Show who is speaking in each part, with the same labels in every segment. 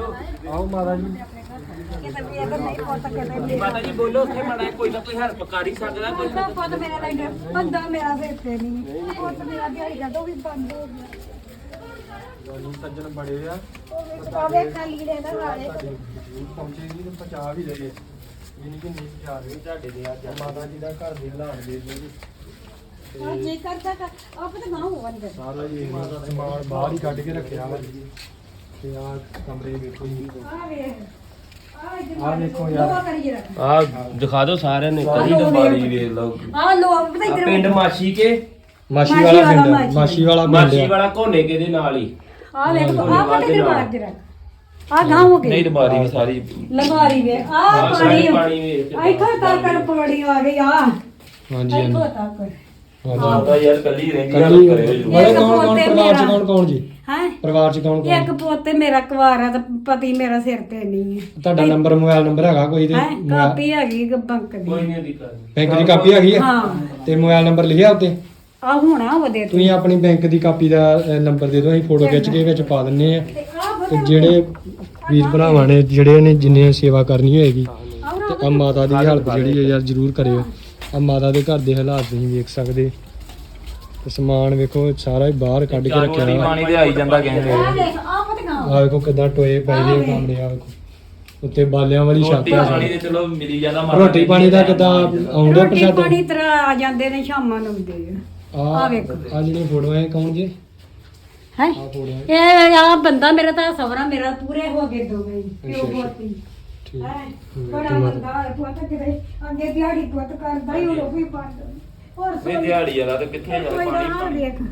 Speaker 1: ਆਓ ਮਾਤਾ ਜੀ।
Speaker 2: ਕਿਤੇ ਵੀ ਅਗਰ ਨਹੀਂ ਪੁੱਤ ਕਿਤੇ ਵੀ
Speaker 3: ਮਾਤਾ ਜੀ ਬੋਲੋ ਉੱਥੇ ਮੜਾ ਕੋਈ ਨਾ ਕੋਈ ਹੈਲਪ ਕਰ ਹੀ ਸਕਦਾ ਕੋਈ
Speaker 2: ਪੁੱਤ ਪੁੱਤ ਮੇਰਾ ਲੈ ਗਿਆ ਬੰਦਾ ਮੇਰਾ ਸਿਰ ਤੇ ਨਹੀਂ ਪੁੱਤ ਮੇਰਾ ਦਿਹਾੜੀ ਦਾ ਉਹ ਵੀ ਬੰਦ ਹੋ ਗਿਆ।
Speaker 1: ਤੁਹਾਨੂੰ ਸੱਜਣ ਬੜੇ ਆ।
Speaker 2: ਉਹ ਵੀ ਆਵੇ ਖਾਲੀ ਦੇ। ਨਾ ਨਾਲੇ
Speaker 1: ਪਹੁੰਚੇ ਜੀ ਨੂੰ ਪਹੁੰਚਾ ਵੀ ਲਏ ਜਿੰਨੀ ਕਿ ਨਹੀਂ ਪਹੁੰਚਾ ਰਹੇ ਤੁਹਾਡੇ ਦੇ ਅੱਜ। ਮਾਤਾ ਜੀ ਦਾ ਘਰ ਦੇ ਹਾਲਾਤ ਦੇ ਦਿਓ ਜੀ।
Speaker 2: ਆ ਜੇ ਕਰਦਾ ਕਰ ਆਪ ਤਾਂ ਗਾਉਂ ਹੋਵਾ ਨਹੀਂ ਕਰਦਾ
Speaker 1: ਸਾਰਾ ਜੀ ਸਮਾਨ ਬਾਹਰ ਹੀ ਕੱਢ ਕੇ ਰੱਖਿਆ ਵਾ ਜੀ। ਤੇ ਆ ਕਮਰੇ ਵੇਖੋ ਜੀ
Speaker 2: ਆ ਆ
Speaker 1: ਆਹ ਵੇਖੋ। ਯਾਰ।
Speaker 3: ਆ ਦਿਖਾ ਦਿਓ ਸਾਰਿਆਂ ਨੇ ਕਦੀ ਦੰਬਾਰੀ ਵੇਖ ਲਓ
Speaker 2: ਆ ਲੋਹਾ ਪਤਾ
Speaker 3: ਆ
Speaker 2: ਇਧਰ
Speaker 3: ਪਿੰਡ ਮਾਛੀ ਕੇ?
Speaker 1: ਮਾਸ਼ੀ ਵਾਲਾ ਪਿੰਡ। ਮਾਸ਼ੀ ਵਾਲਾ ਪਿੰਡ
Speaker 3: ਮਾਛੀ
Speaker 1: ਆ।
Speaker 3: ਵਾਲਾ ਕੋਨੇ ਕੇ ਦੇ ਨਾਲ ਹੀ।
Speaker 2: ਆ ਵੇਖ ਆ ਪਤਾ ਇਧਰ ਮਾਰ ਜਰਾ ਆ ਗਾਂ ਹੋ
Speaker 3: ਨਹੀਂ
Speaker 2: ਗਈ
Speaker 3: ਦੰਬਾਰੀ ਵੀ ਸਾਰੀ।
Speaker 2: ਲਗਾਰੀ ਵੇ ਆ
Speaker 3: ਹਾਂ, ਸਾਰੀ
Speaker 2: ਪਾਣੀ।
Speaker 3: ਪਾਣੀ ਵੇਖ ਕੇ
Speaker 2: ਇੱਥੋਂ ਤੱਕ ਪੜੀ ਆ ਗਈ ਆ
Speaker 1: ਹਾਂਜੀ ਹਾਂਜੀ।
Speaker 2: ਇੱਥੋਂ ਤੱਕ।
Speaker 3: ਮਾਤਾ ਯਾਰ ਕੱਲੀ ਰਹਿੰਦੀ ਆ
Speaker 1: ਕੱਲੀ
Speaker 3: ਕਰਿਓ ਜੀ
Speaker 1: ਬੜੇ
Speaker 2: ਇੱਕ
Speaker 1: ਕੌਣ ਕੌਣ
Speaker 2: ਪੋਤੇ
Speaker 1: ਪਰਿਵਾਰ ਚ
Speaker 2: ਮੇਰਾ।
Speaker 1: ਕੌਣ ਕੌਣ ਜੀ?
Speaker 2: ਹੈ?
Speaker 1: ਪਰਿਵਾਰ ਚ ਕੌਣ
Speaker 2: ਇੱਕ
Speaker 1: ਕੌਣ
Speaker 2: ਪੁੱਤ ਮੇਰਾ ਕੁਵਾਰਾ ਤੇ ਪਤੀ ਮੇਰਾ ਸਿਰ ਤੇ ਨਹੀਂ ਹੈ।
Speaker 1: ਤੁਹਾਡਾ ਨੰਬਰ ਮੋਬਾਈਲ ਨੰਬਰ ਹੈਗਾ ਕੋਈ ਤੇ
Speaker 2: ਹੈ ਕਾਪੀ ਹੈਗੀ ਗ- ਬੈਂਕ ਦੀ।
Speaker 3: ਕੋਈ ਨਹੀਂ ਦਿੱਕਤ
Speaker 1: ਬੈਂਕ ਦੀ ਕਾਪੀ ਹੈਗੀ ਆ?
Speaker 2: ਹਾਂ।
Speaker 1: ਤੇ ਮੋਬਾਈਲ ਨੰਬਰ ਲਿਖਿਆ ਉੱਤੇ?
Speaker 2: ਆ ਹੋਣਾ ਉਹਦੇ ਤੇ।
Speaker 1: ਤੁਸੀਂ ਆਪਣੀ ਬੈਂਕ ਦੀ ਕਾਪੀ ਦਾ ਨੰਬਰ ਦੇ ਦਿਓ ਅਸੀਂ ਫੋਟੋ ਖਿੱਚ ਕੇ ਵਿੱਚ ਪਾ ਦਿੰਨੇ ਆ।
Speaker 2: ਤੇ ਆ
Speaker 1: ਤੇ ਜਿਹੜੇ ਵੀਰ ਭਰਾਵਾਂ ਨੇ ਜਿਹੜੇ ਨੇ ਜਿੰਨੇ ਸੇਵਾ ਕਰਨੀ ਹੋਏਗੀ ਤੇ ਆ ਮਾਤਾ ਦੀ ਹੈਲਪ ਜਿਹੜੀ ਹੈ ਯਾਰ ਜ਼ਰੂਰ ਕਰਿਓ। ਆ ਮਾਤਾ ਦੇ ਘਰ ਦੇ ਹਾਲਾਤ ਤੁਸੀਂ ਵੇਖ ਸਕਦੇ। ਤੇ ਸਮਾਨ ਵੇਖੋ ਸਾਰਾ ਹੀ ਬਾਹਰ ਕੱਢ ਕੇ ਰੱਖਿਆ
Speaker 3: ਰੋਟੀ
Speaker 1: ਵਾ
Speaker 3: ਪਾਣੀ ਤੇ ਆਈ ਜਾਂਦਾ ਕਹਿੰਦੇ
Speaker 2: ਆ
Speaker 1: ਵੇਖੋ ਕਿਦਾਂ ਟੋਏ ਪਏ ਨੇ ਕਮਰੇ ਆ ਵੇਖੋ। ਉੱਤੇ ਬਾਲਿਆਂ ਵਾਲੀ ਛੱਤ
Speaker 3: ਰੋਟੀ
Speaker 1: ਆ
Speaker 3: ਪਾਣੀ ਤੇ ਚਲੋ ਮਿਲੀ ਜਾਂਦਾ ਮਾਤਾ
Speaker 1: ਰੋਟੀ ਪਾਣੀ ਦਾ ਕਿਦਾਂ ਆਉਂਦੇ
Speaker 2: ਰੋਟੀ
Speaker 1: ਪ੍ਰਸ਼ਾਦ?
Speaker 2: ਪਾਣੀ ਤਰ੍ਹਾਂ ਆ ਜਾਂਦੇ ਨੇ ਸ਼ਾਮਾਂ ਨੂੰ ਆਉਂਦੇ ਆ।
Speaker 1: ਆ
Speaker 2: ਆਹ ਵੇਖੋ।
Speaker 1: ਆ ਜਿਹੜੀਆਂ ਫੋਟੋਆਂ ਇਹ ਕੌਣ ਜੀ?
Speaker 2: ਹੈ?
Speaker 1: ਆ ਫੋਟੋਆਂ।
Speaker 2: ਇਹ ਆ ਬੰਦਾ ਮੇਰਾ ਤਾਂ ਸਵਰਾ ਮੇਰਾ ਪੂਰੇ ਹੋ ਗਏ ਦੋਵੇਂ ਹੀ, ਪਿਓ
Speaker 1: ਅੱਛਾ, ਅੱਛਾ।
Speaker 2: ਪੋਤੀ
Speaker 1: ਠੀਕ।
Speaker 2: ਹੈ? ਬੜਾ ਬੰਦਾ ਹੈ ਪੁੱਤ ਕਿਤੇ। ਅੱਗੇ ਦਿਹਾੜੀ ਪੁੱਤ ਕਰਦਾ ਹੀ ਉਹ ਵੀ ਬੰਦ ਹੋਰ
Speaker 3: ਇਹ ਦਿਹਾੜੀ ਵਾਲਾ ਤੇ ਕਿੱਥੇ ਜਾ
Speaker 2: ਕੋਈ ਨਾ
Speaker 3: ਪਾਣੀ
Speaker 2: ਵੇਖ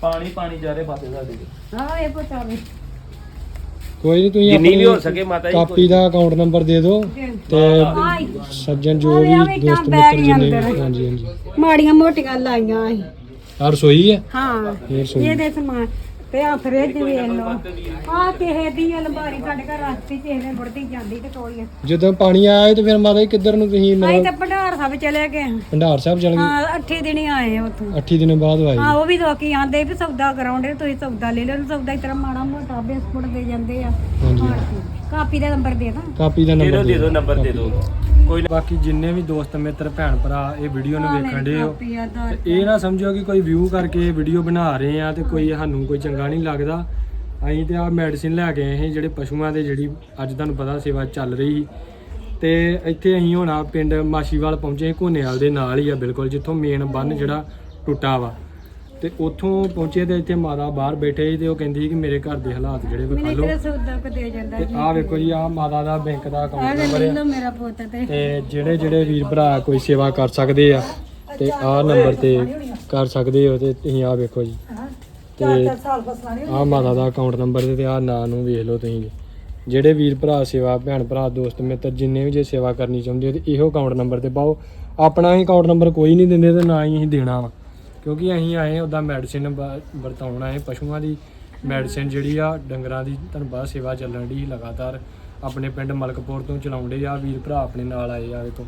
Speaker 3: ਪਾਣੀ ਪਾਣੀ ਜਾ ਰਹੇ ਪਾਸੇ ਸਾਡੇ
Speaker 2: ਹਾਂ ਇਹ ਪਤਾ ਵੀ।
Speaker 1: ਕੋਈ ਨਹੀਂ ਤੁਸੀਂ
Speaker 3: ਜਿੰਨੀ ਵੀ
Speaker 1: ਆਪਣੀ
Speaker 3: ਹੋ ਸਕੇ ਮਾਤਾ ਜੀ
Speaker 1: ਕਾਪੀ ਦਾ ਅਕਾਊਂਟ ਨੰਬਰ ਦੇ ਦਿਓ ਤੇ
Speaker 2: ਆਈ।
Speaker 1: ਸੱਜਣ ਜੋ ਵੀ ਦੋਸਤ
Speaker 2: ਬੈਗ ਹੀ
Speaker 1: ਜਿੰਨੇ
Speaker 2: ਅੰਦਰ।
Speaker 1: ਹਾਂਜੀ ਹਾਂਜੀ।
Speaker 2: ਮਾੜੀਆਂ ਮੋਟੀਆਂ ਲਾਈਆਂ ਸੀ।
Speaker 1: ਆ ਰਸੋਈ ਹੈ?
Speaker 2: ਹਾਂ।
Speaker 1: ਇਹ ਰਸੋਈ
Speaker 2: ਇਹਦੇ ਸਮਾਨ ਤੇ ਆ ਫਰਿੱਜ ਵੇਖ ਲਓ। ਆ ਕਿਸੇ ਦੀ ਅਲਮਾਰੀ ਸਾਡੇ ਘਰ ਰਸਤੀ ਕਿਸੇ ਨੇ ਬੁੜਦੀ ਜਾਂਦੀ ਤੇ ਕੋਈ
Speaker 1: ਜਦੋਂ ਪਾਣੀ ਆਇਆ ਤੇ ਫਿਰ ਮਾਤਾ ਜੀ ਕਿੱਧਰ ਨੂੰ ਤੁਸੀਂ
Speaker 2: ਅਸੀਂ
Speaker 1: ਮਤਲਬ
Speaker 2: ਤਾਂ ਭੰਡਾਰ ਸਾਹਿਬ ਚਲੇ ਗਏ।
Speaker 1: ਭੰਡਾਰ ਸਾਹਿਬ ਚਲ ਗਏ?
Speaker 2: ਹਾਂ ਅੱਠੇ ਦਿਨ ਹੀ ਆਏ ਆ ਉੱਥੋਂ।
Speaker 1: 8 ਦਿਨ ਬਾਅਦ ਆਏ।
Speaker 2: ਹਾਂ ਉਹ ਵੀ ਲੋਕੀ ਆਂਦੇ ਵੀ ਸੌਦਾ ਕਰਾਉਂਦੇ ਤੁਸੀਂ ਸੌਦਾ ਲੈ ਲਓ ਸੌਦਾ ਇਸ ਤਰ੍ਹਾਂ ਮਾੜਾ ਮੋਟਾ ਬਿਸਕੁਟ ਦੇ ਜਾਂਦੇ ਆ।
Speaker 1: ਹਾਂਜੀ।
Speaker 2: ਕਾਪੀ ਦਾ ਨੰਬਰ ਦੇ ਦਾਂ।
Speaker 1: ਕਾਪੀ ਦਾ
Speaker 3: ਦੇ
Speaker 1: ਨੰਬਰ
Speaker 3: ਦੇ ਦਿਓ ਨੰਬਰ ਦੇ ਦਿਓ। ਕੋਈ
Speaker 1: ਬਾਕੀ ਜਿੰਨੇ ਵੀ ਦੋਸਤ ਮਿੱਤਰ ਭੈਣ ਭਰਾ ਇਹ ਵੀਡੀਓ ਨੂੰ ਵੇਖਣ ਦੇ ਹੋ ਤੇ ਇਹ ਨਾ ਸਮਝੋ ਕਿ ਕੋਈ ਵਿਊ ਕਰਕੇ ਵੀਡੀਓ ਬਣਾ ਰਹੇ ਆ ਤੇ ਕੋਈ ਸਾਨੂੰ ਕੋਈ ਚੰਗਾ ਨਹੀਂ ਲੱਗਦਾ। ਅਸੀਂ ਤੇ ਆ ਮੈਡੀਸਿਨ ਲੈ ਕੇ ਆਏ ਸੀ ਜਿਹੜੇ ਪਸ਼ੂਆਂ ਦੇ ਜਿਹੜੀ ਅੱਜ ਤੁਹਾਨੂੰ ਪਤਾ ਸੇਵਾ ਚੱਲ ਰਹੀ ਸੀ। ਤੇ ਇੱਥੇ ਅਸੀਂ ਹੁਣ ਆ ਪਿੰਡ ਮਾਸ਼ੀਵਾਲ ਪਹੁੰਚੇ ਕੋਨੇਵਾਲ ਦੇ ਨਾਲ ਹੀ ਆ ਬਿਲਕੁਲ ਜਿੱਥੋਂ ਮੇਨ ਬੰਨ ਜਿਹੜਾ ਟੁੱਟਾ ਵਾ। ਤੇ ਉੱਥੋਂ ਪਹੁੰਚੇ ਤੇ ਇੱਥੇ ਮਾਤਾ ਬਾਹਰ ਬੈਠੇ ਸੀ ਤੇ ਉਹ ਕਹਿੰਦੀ ਸੀ ਕਿ ਮੇਰੇ ਘਰ ਦੇ ਹਾਲਾਤ ਜਿਹੜੇ ਵਿਖਾ ਲਓ।
Speaker 2: ਤੇਰਾ ਸੌਦਾ ਕੋ ਦੇ ਜਾਂਦਾ
Speaker 1: ਤੇ ਆਹ ਵੇਖੋ ਜੀ ਆਹ ਮਾਤਾ ਦਾ ਬੈਂਕ ਦਾ ਅਕਾਊਂਟ ਨੰਬਰ ਹੈ
Speaker 2: ਮੇਰਾ ਪੁੱਤ ਤੇ।
Speaker 1: ਤੇ ਜਿਹੜੇ ਜਿਹੜੇ ਵੀਰ ਭਰਾ ਕੋਈ ਸੇਵਾ ਕਰ ਸਕਦੇ ਆ ਤੇ ਆਹ ਨੰਬਰ ਤੇ ਕਰ ਸਕਦੇ ਹੋ ਤੇ ਤੁਸੀਂ ਆਹ ਵੇਖੋ ਜੀ। ਤੇ ਆਹ ਮਾਤਾ ਦਾ ਅਕਾਊਂਟ ਨੰਬਰ ਤੇ ਆਹ ਨਾਂ ਨੂੰ ਵੇਖ ਲਓ ਤੁਸੀਂ। ਜੀ। ਜਿਹੜੇ ਵੀਰ ਭਰਾ ਸੇਵਾ ਭੈਣ ਭਰਾ ਦੋਸਤ ਮਿੱਤਰ ਜਿੰਨੇ ਵੀ ਜੇ ਸੇਵਾ ਕਰਨੀ ਚਾਹੁੰਦੇ ਹੋ ਤੇ ਇਹੋ ਅਕਾਊਂਟ ਨੰਬਰ ਤੇ ਪਾਓ। ਆਪਣਾ ਹੀ ਅਕਾਊਂਟ ਨੰਬਰ ਕੋਈ ਨਹੀਂ ਦਿੰਦੇ ਤੇ ਨਾ ਹੀ ਅਸੀਂ ਦੇਣਾ ਵਾ। ਕਿਉਂਕਿ ਅਸੀਂ ਆਏ ਉਹਦਾ ਮੈਡੀਸਿਨ ਵਰਤਾਉਣ ਆਏ ਪਸ਼ੂਆਂ ਦੀ ਮੈਡੀਸਿਨ ਜਿਹੜੀ ਆ ਡੰਗਰਾਂ ਦੀ ਤੁਹਾਨੂੰ ਪਤਾ ਸੇਵਾ ਚੱਲਣ ਦੀ ਲਗਾਤਾਰ। ਆਪਣੇ ਪਿੰਡ ਮਲਕਪੁਰ ਤੋਂ ਚਲਾਉਂਦੇ ਆ ਵੀਰ ਭਰਾ ਆਪਣੇ ਨਾਲ ਆਏ ਆ ਵੇਖੋ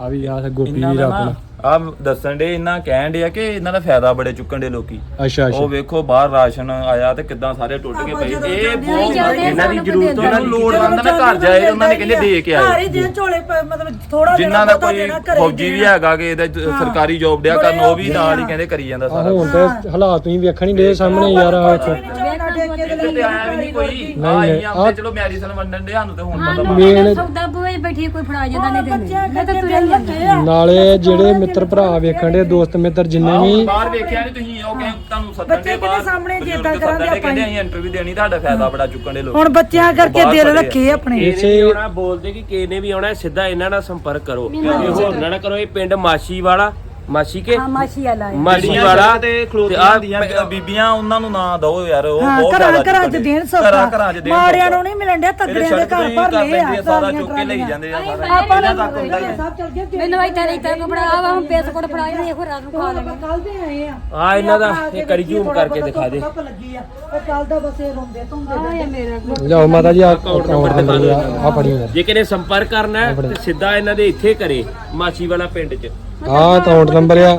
Speaker 1: ਆ ਵੀ ਆ ਗੋਪੀ ਵੀਰ ਆਪਣਾ
Speaker 4: ਆ ਦੱਸਣ ਦੇ ਇਹਨਾਂ ਕਹਿਣ ਦੇ ਆ ਕਿ ਇਹਨਾਂ ਦਾ ਫਾਇਦਾ ਬੜੇ ਚੁੱਕਣ ਦੇ ਲੋਕੀ।
Speaker 1: ਅੱਛਾ
Speaker 4: ਉਹ
Speaker 1: ਅੱਛਾ
Speaker 4: ਵੇਖੋ ਬਾਹਰ ਰਾਸ਼ਨ ਆਇਆ ਤੇ ਕਿੱਦਾਂ ਸਾਰੇ ਟੁੱਟ ਕੇ ਪਏ ਇਹ ਬਹੁਤ ਇਹਨਾਂ ਦੀ ਜ਼ਰੂਰਤ ਉਹਨਾਂ ਨੂੰ ਲੋੜਵੰਦ ਨੇ ਘਰ ਜਾਏ ਉਹਨਾਂ ਨੇ ਕਹਿੰਦੇ ਦੇ ਕੇ ਆਏ
Speaker 5: ਜੇ ਝੋਲੇ ਪ- ਮਤਲਬ ਥੋੜਾ
Speaker 4: ਜਿਨ੍ਹਾਂ ਦਾ ਕੋਈ ਫੌਜੀ ਵੀ ਹੈਗਾ ਕਿ ਇਹਦਾ ਸਰਕਾਰੀ ਜੌਬ ਡਿਆ ਕਰਨ ਉਹ ਵੀ ਨਾਲ ਹੀ ਕਹਿੰਦੇ ਕਰੀ ਜਾਂਦਾ ਸਾਰਾ।
Speaker 1: ਹੁਣ ਤੇ ਹਾਲਾਤ ਤੁਸੀਂ ਵੇਖਣ ਹੀ ਦੇ ਸਾਹਮਣੇ ਯਾਰ ਆ ਵੇਖੋ
Speaker 4: ਇੱਥੇ ਤੇ ਆਇਆ ਵੀ ਨਹੀਂ ਕੋਈ। ਆ
Speaker 1: ਨਹੀਂ,
Speaker 4: ਹੀ ਆਉਂਦੇ ਚਲੋ ਮੈਡੀਸਨ ਵੰਡਣ ਦੇ ਸਾਨੂੰ ਤੇ ਹੁਣ ਪਤਾ
Speaker 1: ਮੇਨ
Speaker 2: ਸੌਦਾ ਬੋਏ ਬੈਠੀ ਕੋਈ ਫੜਾ ਜਾਂਦਾ ਨਹੀਂ ਦਿੰਦੇ ਮੈਂ ਤਾਂ ਤੁਰਿਆ ਹੀ ਜਾਂਦਾ
Speaker 1: ਨਾਲੇ ਜਿਹੜੇ ਮਿੱਤਰ ਭਰਾ ਵੇਖਣ ਦੇ ਦੋਸਤ ਮਿੱਤਰ ਜਿੰਨੇ ਵੀ
Speaker 4: ਬਾਹਰ ਵੇਖਿਆ ਨਹੀਂ ਤੁਸੀਂ ਉਹ ਕਿ ਤੁਹਾਨੂੰ ਸੱਦਣ ਦੇ ਬਾਹਰ।
Speaker 5: ਸਾਹਮਣੇ
Speaker 4: ਬਜ਼ੁਰਗ
Speaker 5: ਜਿੱਦਾਂ
Speaker 4: ਸੱਦਣ ਦੇ
Speaker 5: ਕਰਾਂਗੇ
Speaker 4: ਕਹਿੰਦੇ ਅਸੀਂ ਇੰਟਰਵਿਊ ਦੇਣੀ ਤੁਹਾਡਾ ਫਾਇਦਾ ਬੜਾ ਚੁੱਕਣ ਦੇ ਲੋਕ।
Speaker 5: ਹੁਣ ਬੱਚਿਆਂ ਕਰਕੇ
Speaker 4: ਬਾਹਰ
Speaker 5: ਦਿਲ
Speaker 4: ਖੜੇ ਆ।
Speaker 5: ਰੱਖੇ ਆਪਣੇ।
Speaker 1: ਇਸੇ
Speaker 3: ਵੀ ਆਉਣਾ ਬੋਲਦੇ ਕਿ ਕਿਸੇ ਨੇ ਵੀ ਆਉਣਾ ਸਿੱਧਾ ਇਹਨਾਂ ਨਾਲ ਸੰਪਰਕ ਕਰੋ। ਇਹ ਹੋਰ ਨਾ ਕਰੋ ਇਹ ਪਿੰਡ ਮਾਛੀ ਵਾਲਾ ਮਾਛੀ ਕੇ?
Speaker 2: ਹਾਂ ਮਾਸ਼ੀ ਵਾਲਾ ਹੈ।
Speaker 4: ਜਿਹੜੀਆਂ
Speaker 3: ਵਾਲਾ
Speaker 4: ਤੇ ਖਲੋਤੀਆਂ ਹੁੰਦੀਆਂ ਬੀਬੀਆਂ ਉਹਨਾਂ ਨੂੰ ਨਾ ਦਿਓ ਯਾਰ ਉਹ
Speaker 5: ਹਾਂ
Speaker 4: ਬਹੁਤ
Speaker 5: ਘਰਾਂ
Speaker 4: ਜ਼ਿਆਦਾ
Speaker 5: ਘਰਾਂ ਚ। ਦੇਣ
Speaker 4: ਘਰਾਂ ਘਰਾਂ ਚ
Speaker 5: ਸੌਦਾ
Speaker 4: ਦੇਣ
Speaker 5: ਮਾੜਿਆਂ
Speaker 4: ਸੌਦਾ।
Speaker 5: ਨੂੰ ਨਹੀਂ ਮਿਲਣ ਡਿਆ ਤਗੜਿਆਂ ਦੇ ਘਰ ਭਰ ਲਏ ਆ
Speaker 4: ਸਾਰਾ ਚੁੱਕ ਕੇ ਲਈ ਜਾਂਦੇ ਆ ਸਾਰਾ।
Speaker 2: ਆਪਾਂ
Speaker 4: ਆ।
Speaker 5: ਸਾਹਿਬ ਚੱਲ ਗਏ
Speaker 2: ਮੈਨੂੰ ਇੱਥੇ ਨਹੀਂ ਤਾਂ ਬੜਾ ਆਵਾ ਹੁਣ ਬਿਸਕੁਟ ਫੜਾ ਜਾਂਦੇ ਇਹੋ ਰਾਤ ਨੂੰ ਖਾ ਲੈਣਾ
Speaker 5: ਕੱਲ ਦੇ ਆਏ ਆ।
Speaker 3: ਆ ਇਹਨਾਂ ਦਾ ਇਹ ਕਰੀ ਜ਼ੂਮ ਕਰਕੇ ਦਿਖਾ ਦੇ।
Speaker 5: ਧੁੱਪ ਲੱਗੀ ਆ ਉਹ ਕੱਲ ਦਾ ਬਸ ਇਹ ਰੋਂਦੇ ਧੁੰਦੇ
Speaker 2: ਆ। ਮੇਰਾ ਕੋਲ
Speaker 1: ਲਿਆਓ ਮਾਤਾ ਜੀ ਆ ਆ ਫੜੀਓ
Speaker 3: ਜੇ ਕਿਨੇ ਸੰਪਰਕ ਕਰਨਾ ਹੈ ਤੇ ਸਿੱਧਾ ਇਹਨਾਂ ਦੇ ਇੱਥੇ ਕਰੇ। ਮਾਛੀ ਵਾਲਾ ਪਿੰਡ 'ਚ
Speaker 1: ਆਹ ਅਕਾਊਂਟ ਨੰਬਰ ਆ।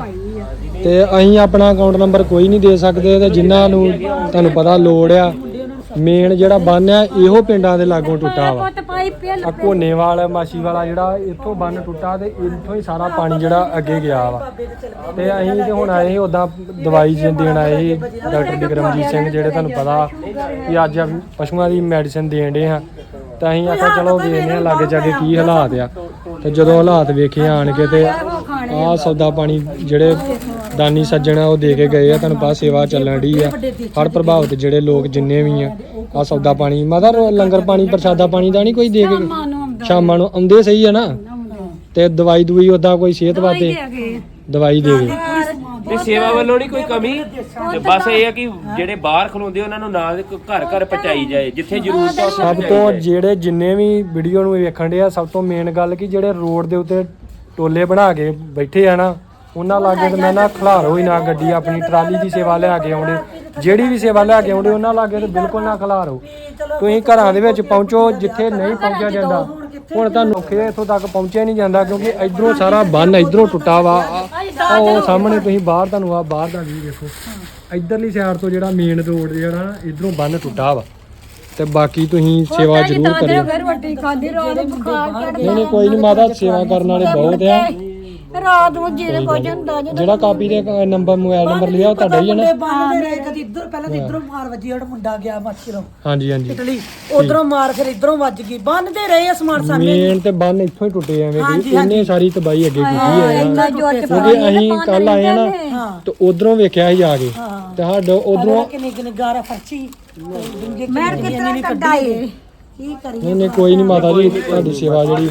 Speaker 1: ਤੇ ਅਸੀਂ ਆਪਣਾ ਅਕਾਊਂਟ ਨੰਬਰ ਕੋਈ ਨਹੀਂ ਦੇ ਸਕਦੇ ਤੇ ਜਿਨ੍ਹਾਂ ਨੂੰ ਤੁਹਾਨੂੰ ਪਤਾ ਲੋੜ ਆ ਮੇਨ ਜਿਹੜਾ ਬੰਨ ਆ, ਇਹੋ ਪਿੰਡਾਂ ਦੇ ਲਾਗੋਂ ਟੁੱਟਾ ਵਾ।
Speaker 2: ਪੁੱਤ ਪਾਈ ਪਿਲ
Speaker 1: ਮਾਸੀ ਵਾਲਾ ਜਿਹੜਾ, ਇੱਥੋਂ ਬੰਨ ਟੁੱਟਾ ਤੇ ਇੱਥੋਂ ਹੀ ਸਾਰਾ ਪਾਣੀ ਜਿਹੜਾ ਅੱਗੇ ਗਿਆ ਵਾ। ਤੇ ਅਸੀਂ ਤੇ ਹੁਣ ਆਏ ਸੀ ਉਦਾਂ ਦਵਾਈ ਦੇਣ ਆਏ ਸੀ, ਡਾਕਟਰ ਬਿਕਰਮਜੀਤ ਸਿੰਘ ਜਿਹੜੇ ਤੁਹਾਨੂੰ ਪਤਾ ਕਿ ਅੱਜ ਪਸ਼ੂਆਂ ਦੀ ਮੈਡੀਸਿਨ ਦੇਣ ਦੇ ਆ। ਤਾਂ ਅਸੀਂ ਆਖਿਆ ਚਲੋ ਵੇਖਦੇ ਆ ਲਾਗੇ ਜਾ ਕੇ ਕੀ ਹਾਲਾਤ ਆ। ਤੇ ਜਦੋਂ ਹਾਲਾਤ ਵੇਖੇ ਆਣ ਕੇ ਤੇ ਆਹ ਸੌਦਾ ਪਾਣੀ ਜਿਹੜੇ ਦਾਨੀ ਸੱਜਣ ਆ ਉਹ ਦੇ ਕੇ ਗਏ ਆ ਤੁਹਾਨੂੰ ਪਤਾ ਸੇਵਾ ਚੱਲਣ ਢੀ ਆ। ਹੜ ਪ੍ਰਭਾਵਿਤ ਜਿਹੜੇ ਲੋਕ ਜਿੰਨੇ ਵੀ ਆ ਆ ਸੌਦਾ ਪਾਣੀ ਮਾਦਾ ਲੰਗਰ ਪਾਣੀ ਪ੍ਰਸ਼ਾਦਾ ਪਾਣੀ ਦਾ ਨਹੀਂ ਕੋਈ ਦੇ ਕੇ ਸ਼ਾਮਾਂ ਨੂੰ ਆਉਂਦੇ। ਸਹੀ ਆ ਨਾ? ਤੇ ਦਵਾਈ ਦਵਾਈ ਉਦਾਂ ਕੋਈ ਸਿਹਤ ਵਾਸਤੇ? ਦਵਾਈ ਦੇ ਗਏ।
Speaker 3: ਤੇ ਸੇਵਾ ਵੱਲੋਂ ਨਹੀਂ ਕੋਈ ਕਮੀ? ਤੇ ਬਸ ਇਹ ਆ ਕਿ ਜਿਹੜੇ ਬਾਹਰ ਖਲੋਂਦੇ ਉਹਨਾਂ ਨੂੰ ਨਾਲ ਘਰ ਘਰ ਪਹੁੰਚਾਈ ਜਾਏ ਜਿੱਥੇ ਜ਼ਰੂਰਤ ਆ ਉੱਥੇ
Speaker 1: ਸਭ ਤੋਂ ਜਿਹੜੇ ਜਿੰਨੇ ਵੀ ਵੀਡੀਓ ਨੂੰ ਵੇਖਣ ਦੇ ਆ ਸਭ ਤੋਂ ਮੇਨ ਗੱਲ ਕਿ ਜਿਹੜੇ ਰੋਡ ਦੇ ਉੱਤੇ ਟੋਲੇ ਬਣਾ ਕੇ ਬੈਠੇ ਆ ਨਾ ਉਹਨਾਂ ਲਾਗੇ ਤੇ ਮੈਂ ਨਾ ਖਿਲਾਰੋ ਹੀ ਨਾ ਗੱਡੀ ਆਪਣੀ ਟਰਾਲੀ ਦੀ ਸੇਵਾ ਲਿਆ ਕੇ ਆਉਂਦੇ ਜਿਹੜੀ ਵੀ ਸੇਵਾ ਲਿਆ ਕੇ ਆਉਂਦੇ ਉਹਨਾਂ ਲਾਗੇ ਤੇ ਬਿਲਕੁਲ ਨਾ ਖਿਲਾਰੋ ਤੁਸੀਂ ਘਰਾਂ ਦੇ ਵਿੱਚ ਪਹੁੰਚੋ ਜਿੱਥੇ ਨਹੀਂ ਪਹੁੰਚਿਆ ਜਾਂਦਾ। ਹੁਣ ਤੁਹਾਨੂੰ ਔਖੇ ਇੱਥੋਂ ਤੱਕ ਪਹੁੰਚਿਆ ਨਹੀਂ ਜਾਂਦਾ ਕਿਉਂਕਿ ਇਧਰੋਂ ਸਾਰਾ ਬੰਨ ਇਧਰੋਂ ਟੁੱਟਾ ਵਾ। ਆਹ ਉਹ ਸਾਹਮਣੇ ਤੁਸੀਂ ਬਾਹਰ ਤੁਹਾਨੂੰ ਆ ਬਾਹਰ ਦਾ ਵੀ ਦੇਖੋ। ਇਧਰਲੀ ਸਾਈਡ ਤੋਂ ਜਿਹੜਾ ਮੇਨ ਰੋਡ ਜਿਹੜਾ ਨਾ ਇਧਰੋਂ ਬੰਨ ਟੁੱਟਾ ਵਾ। ਤੇ ਬਾਕੀ ਤੁਸੀਂ ਸੇਵਾ ਜ਼ਰੂਰ ਕਰਿਓ। ਨਹੀਂ ਕੋਈ ਨਹੀਂ ਮਾਤਾ ਸੇਵਾ ਕਰਨ ਵਾਲੇ ਬਹੁਤ ਆ।
Speaker 2: ਰਾਤ ਨੂੰ ਜਿਹੜੇ ਕੁਝ ਹੁੰਦਾ ਜਦੋਂ
Speaker 1: ਜਿਹੜਾ ਕਾਪੀ ਦੇ ਨੰਬਰ ਮੋਬਾਈਲ ਨੰਬਰ ਲਿਆ ਉਹ ਤੁਹਾਡਾ ਹੀ ਹੈ ਨਾ?
Speaker 5: ਮੁੰਡੇ ਬੰਨਦੇ ਰਹੇ ਕਦੀ ਇੱਧਰ ਪਹਿਲਾਂ ਤਾਂ ਇੱਧਰੋਂ ਮਾਰ ਵੱਜੀ ਜਿਹੜਾ ਮੁੰਡਾ ਗਿਆ ਮਾਛੀਰੋਂ।
Speaker 1: ਹਾਂਜੀ ਹਾਂਜੀ।
Speaker 5: ਇਟਲੀ ਉਧਰੋਂ ਮਾਰ ਫਿਰ ਇੱਧਰੋਂ ਵੱਜ ਗਈ। ਬੰਨਦੇ ਰਹੇ ਆ ਸਮਾਨ ਸਾਹਮਣੇ।
Speaker 1: ਮੇਨ ਤੇ ਬੰਨ ਇੱਥੋਂ ਹੀ ਟੁੱਟੇ ਐਵੇਂ ਕਿ ਇੰਨੇ ਸਾਰੀ ਤਬਾਈ ਅੱਗੇ ਕੀਤੀ ਹੈ।
Speaker 2: ਇੰਨਾ ਜੋਰ ਚ
Speaker 1: ਕਿਉਂਕਿ ਅਸੀਂ ਕੱਲ ਆਏ ਆ ਨਾ ਤੇ ਉਧਰੋਂ ਵੇਖਿਆ ਸੀ ਆ ਕੇ। ਤੇ ਸਾਡਾ ਉਧਰੋਂ
Speaker 5: ਕਿੰਨੀ ਕਿੰਨੀ ਗਾਰਾ ਫਰਚੀ
Speaker 2: ਮੈਂ ਕਿਤਨਾ ਕੱਢਾ ਏ
Speaker 5: ਕੀ ਕਰੀਏ
Speaker 1: ਨਹੀਂ ਨਹੀਂ ਕੋਈ ਨਹੀਂ ਮਾਤਾ ਜੀ ਤੁਹਾਡੀ ਸੇਵਾ ਜਿਹੜੀ